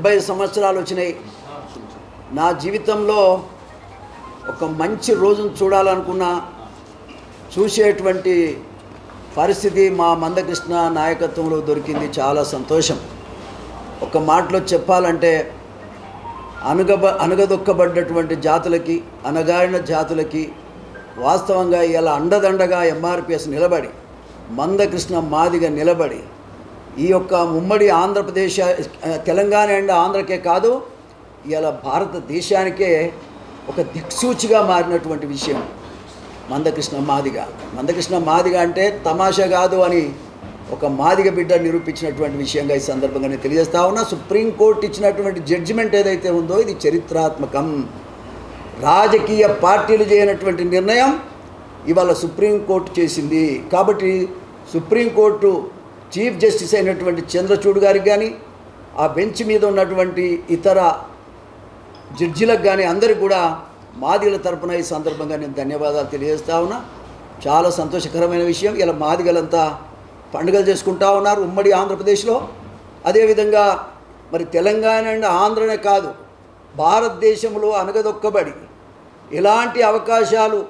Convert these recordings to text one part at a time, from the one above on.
డెబ్బై సంవత్సరాలు వచ్చినాయి. నా జీవితంలో ఒక మంచి రోజును చూడాలనుకున్నా చూసేటువంటి పరిస్థితి మా మందకృష్ణ నాయకత్వంలో దొరికింది చాలా సంతోషం. ఒక మాటలో చెప్పాలంటే అనుగబ అనుగదొక్కబడ్డటువంటి జాతులకి అనగారిన జాతులకి వాస్తవంగా ఇలా అండదండగా ఎంఆర్పిఎస్ నిలబడి మందకృష్ణ మాదిగా నిలబడి ఈ యొక్క ఉమ్మడి ఆంధ్రప్రదేశ్ తెలంగాణ అండ్ ఆంధ్రకే కాదు ఇలా భారతదేశానికే ఒక దిక్సూచిగా మారినటువంటి విషయం. మందకృష్ణ మాదిగ. మందకృష్ణ మాదిగ అంటే తమాషా కాదు అని ఒక మాదిగ బిడ్డ నిరూపించినటువంటి విషయంగా ఈ సందర్భంగా నేను తెలియజేస్తా ఉన్నా. సుప్రీంకోర్టు ఇచ్చినటువంటి జడ్జిమెంట్ ఏదైతే ఉందో ఇది చరిత్రాత్మకం. రాజకీయ పార్టీలు చేయనటువంటి నిర్ణయం ఇవాళ సుప్రీంకోర్టు చేసింది. కాబట్టి సుప్రీంకోర్టు చీఫ్ జస్టిస్ అయినటువంటి చంద్రచూడ్ గారికి కానీ ఆ బెంచ్ మీద ఉన్నటువంటి ఇతర జడ్జిలకు కానీ అందరికి కూడా మాదిగల తరపున ఈ సందర్భంగా నేను ధన్యవాదాలు తెలియజేస్తా ఉన్నా. చాలా సంతోషకరమైన విషయం. ఇలా మాదిగలంతా పండుగలు చేసుకుంటా ఉన్నారు ఉమ్మడి ఆంధ్రప్రదేశ్లో. అదేవిధంగా మరి తెలంగాణ అండ్ ఆంధ్రనే కాదు భారతదేశంలో అనగదొక్కబడి ఇలాంటి అవకాశాలు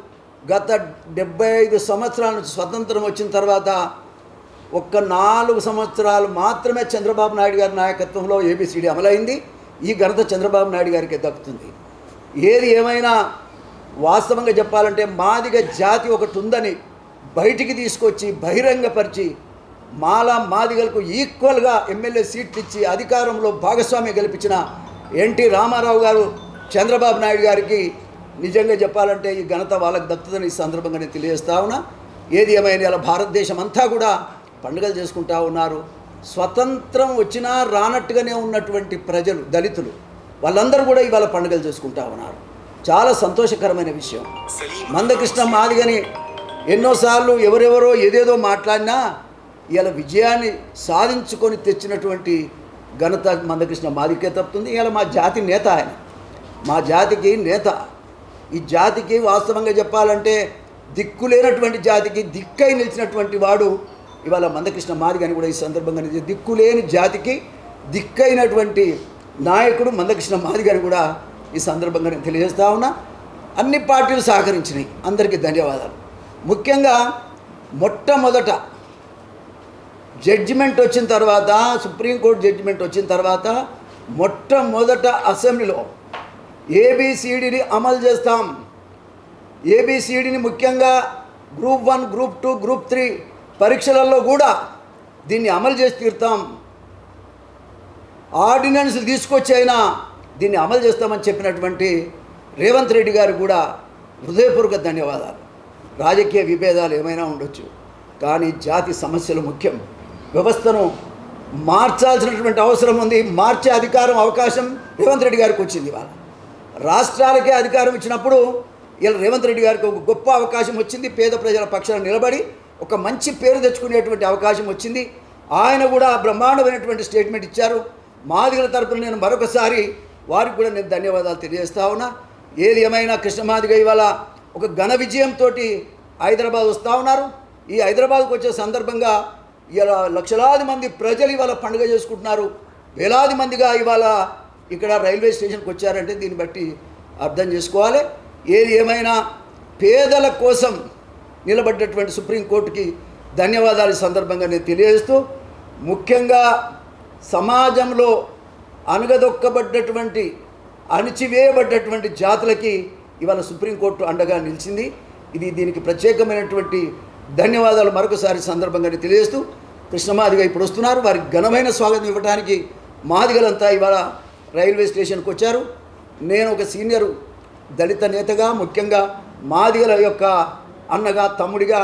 గత డెబ్బై ఐదు సంవత్సరాల నుంచి స్వతంత్రం వచ్చిన తర్వాత ఒక్క నాలుగు సంవత్సరాలు మాత్రమే చంద్రబాబు నాయుడు గారి నాయకత్వంలో ఏబిసిడి అమలైంది. ఈ ఘనత చంద్రబాబు నాయుడు గారికి దక్కుతుంది. ఏది ఏమైనా వాస్తవంగా చెప్పాలంటే మాదిగ జాతి ఒకటి ఉందని బయటికి తీసుకొచ్చి బహిరంగపరిచి మాలా మాదిగలకు ఈక్వల్గా ఎమ్మెల్యే సీట్లు ఇచ్చి అధికారంలో భాగస్వామ్యం కల్పించిన ఎన్టీ రామారావు గారు చంద్రబాబు నాయుడు గారికి నిజంగా చెప్పాలంటే ఈ ఘనత వాళ్ళకి దక్కుతుందని ఈ సందర్భంగా నేను తెలియజేస్తా ఉన్నా. ఏది ఏమైనా ఇలా భారతదేశం అంతా కూడా పండుగలు చేసుకుంటా ఉన్నారు. స్వతంత్రం వచ్చినా రానట్టుగానే ఉన్నటువంటి ప్రజలు దళితులు వాళ్ళందరూ కూడా ఇవాళ పండుగలు చేసుకుంటా ఉన్నారు. చాలా సంతోషకరమైన విషయం. మందకృష్ణ మాదిగని ఎన్నోసార్లు ఎవరెవరో ఏదేదో మాట్లాడినా ఇలా విజయాన్ని సాధించుకొని తెచ్చినటువంటి ఘనత మందకృష్ణ మాదికే తప్పుతుంది. ఇలా మా జాతి నేత ఆయన. మా జాతికి నేత. ఈ జాతికి వాస్తవంగా చెప్పాలంటే దిక్కులేనటువంటి జాతికి దిక్కై నిలిచినటువంటి వాడు ఇవాళ మందకృష్ణ మాదిగని కూడా ఈ సందర్భంగా దిక్కులేని జాతికి దిక్కైనటువంటి నాయకుడు మందకృష్ణ మాదిగని కూడా ఈ సందర్భంగా నేను తెలియజేస్తా ఉన్నా. అన్ని పార్టీలు సహకరించినాయి. అందరికీ ధన్యవాదాలు. ముఖ్యంగా మొట్టమొదట జడ్జిమెంట్ వచ్చిన తర్వాత సుప్రీంకోర్టు జడ్జిమెంట్ వచ్చిన తర్వాత మొట్టమొదట అసెంబ్లీలో ఏబిసిడిని అమలు చేస్తాం. ఏబిసిడిని ముఖ్యంగా group one group two group three పరీక్షలలో కూడా దీన్ని అమలు చేసి తీరుతాం. ఆర్డినెన్స్లు తీసుకొచ్చి అయినా దీన్ని అమలు చేస్తామని చెప్పినటువంటి రేవంత్ రెడ్డి గారు కూడా హృదయపూర్వక ధన్యవాదాలు. రాజకీయ విభేదాలు ఏమైనా ఉండొచ్చు కానీ జాతి సమస్యలు ముఖ్యం. వ్యవస్థను మార్చాల్సినటువంటి అవసరం ఉంది. మార్చే అధికారం అవకాశం రేవంత్ రెడ్డి గారికి వచ్చింది ఇవాళ. రాష్ట్రాలకే అధికారం ఇచ్చినప్పుడు ఇలా రేవంత్ రెడ్డి గారికి ఒక గొప్ప అవకాశం వచ్చింది. పేద ప్రజల పక్షాన నిలబడి ఒక మంచి పేరు తెచ్చుకునేటువంటి అవకాశం వచ్చింది. ఆయన కూడా బ్రహ్మాండమైనటువంటి స్టేట్మెంట్ ఇచ్చారు. మాదిగల తరపున నేను మరొకసారి వారికి కూడా నేను ధన్యవాదాలు తెలియజేస్తా ఉన్నా. ఏది ఏమైనా కృష్ణమాదిగ ఇవాళ ఒక ఘన విజయంతో హైదరాబాద్ వస్తూ ఉన్నారు. ఈ హైదరాబాద్కు వచ్చే సందర్భంగా ఇలా లక్షలాది మంది ప్రజలు ఇవాళ పండుగ చేసుకుంటున్నారు. వేలాది మందిగా ఇవాళ ఇక్కడ రైల్వే స్టేషన్కి వచ్చారంటే దీన్ని బట్టి అర్థం చేసుకోవాలి. ఏది ఏమైనా పేదల కోసం నిలబడ్డటువంటి సుప్రీంకోర్టుకి ధన్యవాదాలు సందర్భంగా నేను తెలియజేస్తూ ముఖ్యంగా సమాజంలో అనగదొక్కబడ్డటువంటి అణిచివేయబడ్డటువంటి జాతులకి ఇవాళ సుప్రీంకోర్టు అండగా నిలిచింది. ఇది దీనికి ప్రత్యేకమైనటువంటి ధన్యవాదాలు మరొకసారి సందర్భంగా తెలియజేస్తూ కృష్ణమాదిగా ఇప్పుడు వస్తున్నారు. వారికి ఘనమైన స్వాగతం ఇవ్వడానికి మాదిగలంతా ఇవాళ రైల్వే స్టేషన్కి వచ్చారు. నేను ఒక సీనియర్ దళిత నేతగా ముఖ్యంగా మాదిగల యొక్క అన్నగా తమ్ముడిగా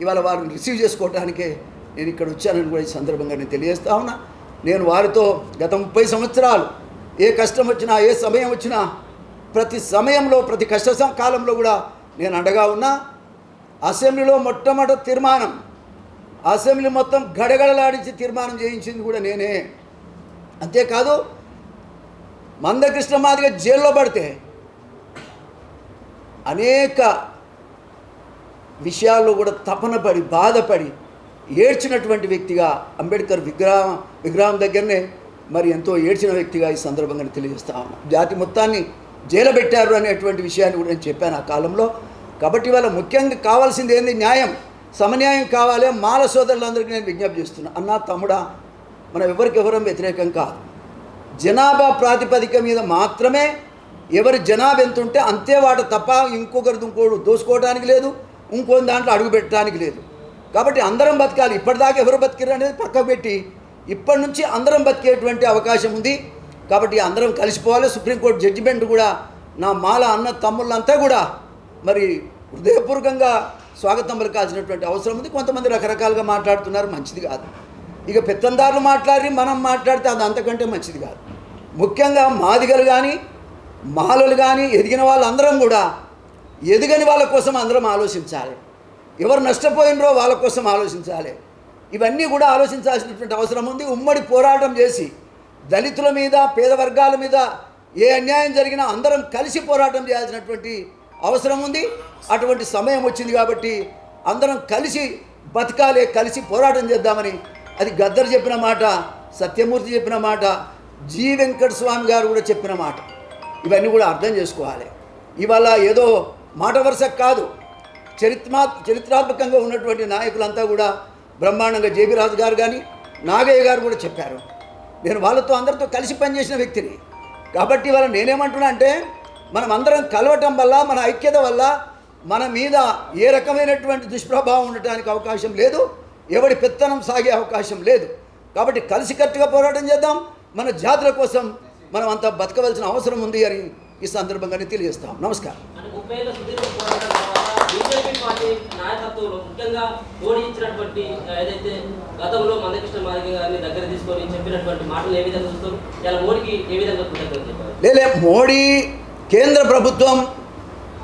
ఇవాళ వారిని రిసీవ్ చేసుకోవడానికే నేను ఇక్కడ వచ్చానని కూడా ఈ సందర్భంగా నేను తెలియజేస్తా ఉన్నా. నేను వారితో గత ముప్పై సంవత్సరాలు ఏ కష్టం వచ్చినా ఏ సమయం వచ్చినా ప్రతి సమయంలో ప్రతి కష్ట కాలంలో కూడా నేను అండగా ఉన్నా. అసెంబ్లీలో మొట్టమొదటి తీర్మానం అసెంబ్లీ మొత్తం గడగడలాడించి తీర్మానం చేయించింది కూడా నేనే. అంతేకాదు మందకృష్ణ మాదిగా జైల్లో పడితే అనేక విషయాల్లో కూడా తపనపడి బాధపడి ఏడ్చినటువంటి వ్యక్తిగా అంబేద్కర్ విగ్రహం విగ్రహం దగ్గరనే మరి ఎంతో ఏడ్చిన వ్యక్తిగా ఈ సందర్భంగా తెలియజేస్తా ఉన్నాను జాతి మొత్తాన్ని జైలబెట్టారు అనేటువంటి విషయాన్ని కూడా నేను చెప్పాను ఆ కాలంలో. కాబట్టి వాళ్ళ ముఖ్యంగా కావాల్సింది ఏంది? న్యాయం. సమన్యాయం కావాలి. మాల సోదరులందరికీ నేను విజ్ఞప్తి చేస్తున్నాను అన్నా తమ్ముడా మనం ఎవరికెవరం వ్యతిరేకం కాదు. జనాభా ప్రాతిపదిక మీద మాత్రమే ఎవరి జనాభా ఎంత ఉంటే అంతే వాట తప్ప ఇంకొకరిది ఇంకోడు దోసుకోవడానికి లేదు. ఇంకో దాంట్లో అడుగు పెట్టడానికి లేదు. కాబట్టి అందరం బతకాలి. ఇప్పటిదాకా ఎవరు బతికారు అనేది పక్కకు పెట్టి ఇప్పటి నుంచి అందరం బతికేటువంటి అవకాశం ఉంది. కాబట్టి అందరం కలిసిపోవాలి. సుప్రీంకోర్టు జడ్జిమెంట్ కూడా నా మాల అన్న తమ్ముళ్ళంతా కూడా మరి హృదయపూర్వకంగా స్వాగతం పలకాల్సినటువంటి అవసరం ఉంది. కొంతమంది రకరకాలుగా మాట్లాడుతున్నారు. మంచిది కాదు. ఇక పెత్తందారులు మాట్లాడి మనం మాట్లాడితే అది అంతకంటే మంచిది కాదు. ముఖ్యంగా మాదిగలు కానీ మాలలు కానీ ఎదిగిన వాళ్ళందరం కూడా ఎదుగని వాళ్ళ కోసం అందరం ఆలోచించాలి. ఎవరు నష్టపోయినరో వాళ్ళ కోసం ఆలోచించాలి. ఇవన్నీ కూడా ఆలోచించాల్సినటువంటి అవసరం ఉంది. ఉమ్మడి పోరాటం చేసి దళితుల మీద పేద వర్గాల మీద ఏ అన్యాయం జరిగినా అందరం కలిసి పోరాటం చేయాల్సినటువంటి అవసరం ఉంది. అటువంటి సమయం వచ్చింది కాబట్టి అందరం కలిసి బతకాలి కలిసి పోరాటం చేద్దామని అది గద్దర్ చెప్పిన మాట సత్యమూర్తి చెప్పిన మాట జీ వెంకట స్వామి గారు కూడా చెప్పిన మాట. ఇవన్నీ కూడా అర్థం చేసుకోవాలి. ఇవాళ ఏదో మాట వరుస కాదు. చరిత్మా చరిత్రాత్మకంగా ఉన్నటువంటి నాయకులంతా కూడా బ్రహ్మాండంగా జేబీ రాజు గారు కానీ నాగయ్య గారు కూడా చెప్పారు. నేను వాళ్ళతో అందరితో కలిసి పనిచేసిన వ్యక్తిని. కాబట్టి వాళ్ళ నేనేమంటున్నా అంటే మనం అందరం కలవటం వల్ల మన ఐక్యత వల్ల మన మీద ఏ రకమైనటువంటి దుష్ప్రభావం ఉండటానికి అవకాశం లేదు. ఎవడి పెత్తనం సాగే అవకాశం లేదు. కాబట్టి కలిసికట్టుగా పోరాటం చేద్దాం. మన జాతుల కోసం మనం అంతా బతకవలసిన అవసరం ఉంది అని ఈ సందర్భంగా నేను తెలియజేస్తాం. నమస్కారం. అంటే ముప్పై ఏళ్ళ సుదీర్ఘ పోరాటం తర్వాత బీజేపీ పార్టీ నాయకత్వంలో ముఖ్యంగా మోడీ ఇచ్చినటువంటి ఆ, ఏదైతే గతంలో మందకృష్ణ మాదిగ గారిని దగ్గర తీసుకొని చెప్పినటువంటి మాటలు ఏ విధంగా చూస్తారు? ఇలా మోడీకి ఏ విధంగా కృతజ్ఞతలు చెప్పారు లేలే మోడీ కేంద్ర ప్రభుత్వం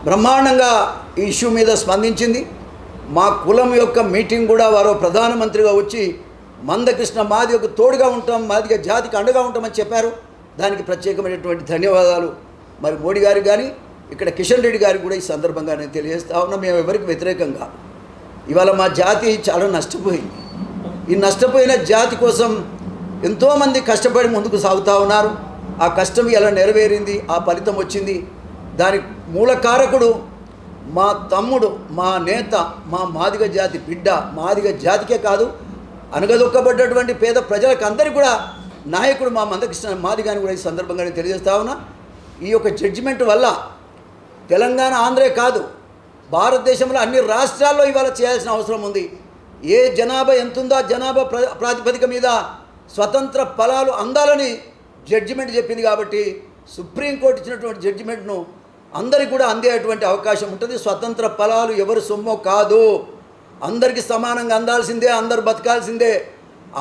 బ్రహ్మాండంగా ఈ ఇష్యూ మీద స్పందించింది. మా కులం యొక్క మీటింగ్ కూడా వారు ప్రధానమంత్రిగా వచ్చి మందకృష్ణ మాదిగకు తోడుగా ఉంటాం మాదిగ జాతికి అండగా ఉంటామని చెప్పారు. దానికి ప్రత్యేకమైనటువంటి ధన్యవాదాలు. మరి మోడీ గారికి కానీ ఇక్కడ కిషన్ రెడ్డి గారికి కూడా ఈ సందర్భంగా నేను తెలియజేస్తా ఉన్నా మేము ఎవరికి వ్యతిరేకం కాదు ఇవాళ మా జాతి చాలా నష్టపోయింది. ఈ నష్టపోయిన జాతి కోసం ఎంతోమంది కష్టపడి ముందుకు సాగుతూ ఉన్నారు. ఆ కష్టం ఎలా నెరవేరింది ఆ ఫలితం వచ్చింది. దానికి మూల కారకుడు మా తమ్ముడు మా నేత మా మాదిగ జాతి బిడ్డ మాదిగ జాతికే కాదు అనగదొక్కబడ్డటువంటి పేద ప్రజలకు అందరికీ కూడా నాయకుడు మా మందకృష్ణ మాదిగాని కూడా ఈ సందర్భంగా తెలియజేస్తా ఉన్నా. ఈ యొక్క జడ్జిమెంట్ వల్ల తెలంగాణ ఆంధ్రే కాదు భారతదేశంలో అన్ని రాష్ట్రాల్లో ఇవాళ చేయాల్సిన అవసరం ఉంది. ఏ జనాభా ఎంతుందో జనాభా ప్ర ప్రాతిపదిక మీద స్వతంత్ర ఫలాలు అందాలని జడ్జిమెంట్ చెప్పింది కాబట్టి సుప్రీంకోర్టు ఇచ్చినటువంటి జడ్జిమెంట్ను అందరికి కూడా అందేటువంటి అవకాశం ఉంటుంది. స్వతంత్ర ఫలాలు ఎవరు సొమ్మో కాదు. అందరికీ సమానంగా అందాల్సిందే అందరు బతకాల్సిందే.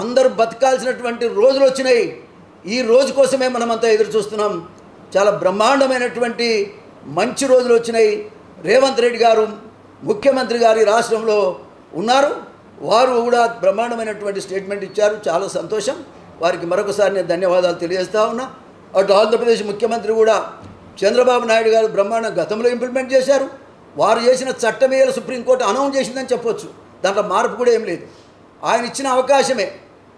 అందరూ బతకాల్సినటువంటి రోజులు వచ్చినాయి. ఈ రోజు కోసమే మనమంతా ఎదురు చూస్తున్నాం. చాలా బ్రహ్మాండమైనటువంటి మంచి రోజులు వచ్చినాయి. రేవంత్ రెడ్డి గారు ముఖ్యమంత్రి గారి రాష్ట్రంలో ఉన్నారు. వారు కూడా బ్రహ్మాండమైనటువంటి స్టేట్మెంట్ ఇచ్చారు. చాలా సంతోషం. వారికి మరొకసారి నేను ధన్యవాదాలు తెలియజేస్తా ఉన్నా. అటు ఆంధ్రప్రదేశ్ ముఖ్యమంత్రి కూడా చంద్రబాబు నాయుడు గారు బ్రహ్మాండం గతంలో ఇంప్లిమెంట్ చేశారు. వారు చేసిన చట్టమేయలు సుప్రీంకోర్టు అనౌన్స్ చేసిందని చెప్పొచ్చు. దాంట్లో మార్పు కూడా ఏం లేదు. ఆయన ఇచ్చిన అవకాశమే.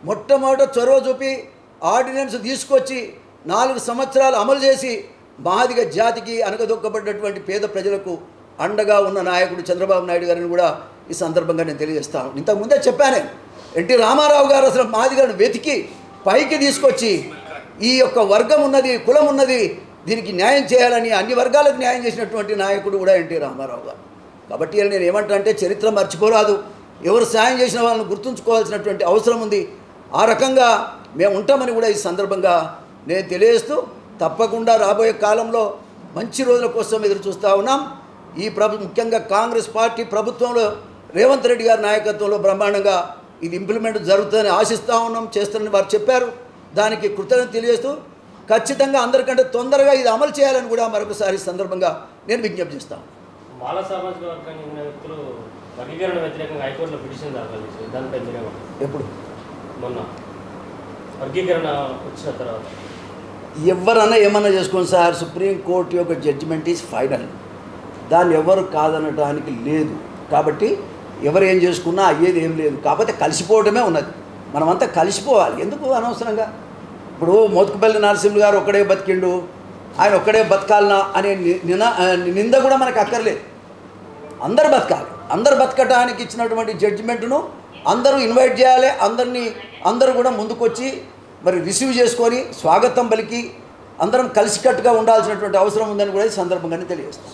మొట్టమొదట చొరవ చూపి ఆర్డినెన్స్ తీసుకొచ్చి నాలుగు సంవత్సరాలు అమలు చేసి మాదిగ జాతికి అనగదొక్కబడినటువంటి పేద ప్రజలకు అండగా ఉన్న నాయకుడు చంద్రబాబు నాయుడు గారిని కూడా ఈ సందర్భంగా నేను తెలియజేస్తాను ఇంతకుముందే చెప్పానే ఎన్టీ రామారావు గారు అసలు మాదిగలను వెతికి పైకి తీసుకొచ్చి ఈ యొక్క వర్గం ఉన్నది కులం ఉన్నది దీనికి న్యాయం చేయాలని అన్ని వర్గాలకు న్యాయం చేసినటువంటి నాయకుడు కూడా ఎన్టీ రామారావు గారు. కాబట్టి నేను ఏమంటా అంటే చరిత్ర మర్చిపోరాదు. ఎవరు సాయం చేసిన వాళ్ళని గుర్తుంచుకోవాల్సినటువంటి అవసరం ఉంది. ఆ రకంగా మేము ఉంటామని కూడా ఈ సందర్భంగా నేను తెలియజేస్తూ తప్పకుండా రాబోయే కాలంలో మంచి రోజుల కోసం ఎదురు చూస్తూ ఉన్నాం. ఈ ప్రభు ముఖ్యంగా కాంగ్రెస్ పార్టీ ప్రభుత్వంలో రేవంత్ రెడ్డి గారి నాయకత్వంలో బ్రహ్మాండంగా ఇది ఇంప్లిమెంట్ జరుగుతుందని ఆశిస్తూ ఉన్నాం చేస్తారని వారు చెప్పారు. దానికి కృతజ్ఞత తెలియజేస్తూ ఖచ్చితంగా అందరికంటే తొందరగా ఇది అమలు చేయాలని కూడా మరొకసారి సందర్భంగా నేను విజ్ఞప్తి చేస్తాను మాల సామాజిక వర్గానికి చెందిన వ్యక్తులు వర్గీకరణ వ్యతిరేకంగా హైకోర్టులో పిటిషన్ దాఖలు చేశారు. దానిపై మీరేమంటారు ఎప్పుడు? మొన్న. వర్గీకరణ వచ్చిన తర్వాత. ఎవరన్నా ఏమన్నా చేసుకోండి సార్ సుప్రీంకోర్టు యొక్క జడ్జిమెంట్ ఈజ్ ఫైనల్ దాన్ని ఎవరు కాదనడానికి లేదు. కాబట్టి ఎవరు ఏం చేసుకున్నా అయ్యేది ఏం లేదు. కాకపోతే కలిసిపోవడమే ఉన్నది. మనమంతా కలిసిపోవాలి. ఎందుకు అనవసరంగా? ఇప్పుడు మోతుకుపల్లి నరసింహులు గారు ఒక్కడే బతికిండు. ఆయన ఒక్కడే బతకాలనా అనే నినా నిన నింద కూడా మనకు అక్కర్లేదు. అందరు బతకాలి. అందరు బతకటానికి ఇచ్చినటువంటి జడ్జిమెంట్ను అందరూ ఇన్వైట్ చేయాలి. అందరినీ అందరూ కూడా ముందుకొచ్చి మరి రిసీవ్ చేసుకొని స్వాగతం పలికి అందరం కలిసికట్టుగా ఉండాల్సినటువంటి అవసరం ఉందని కూడా ఈ సందర్భంగానే తెలియజేస్తాం.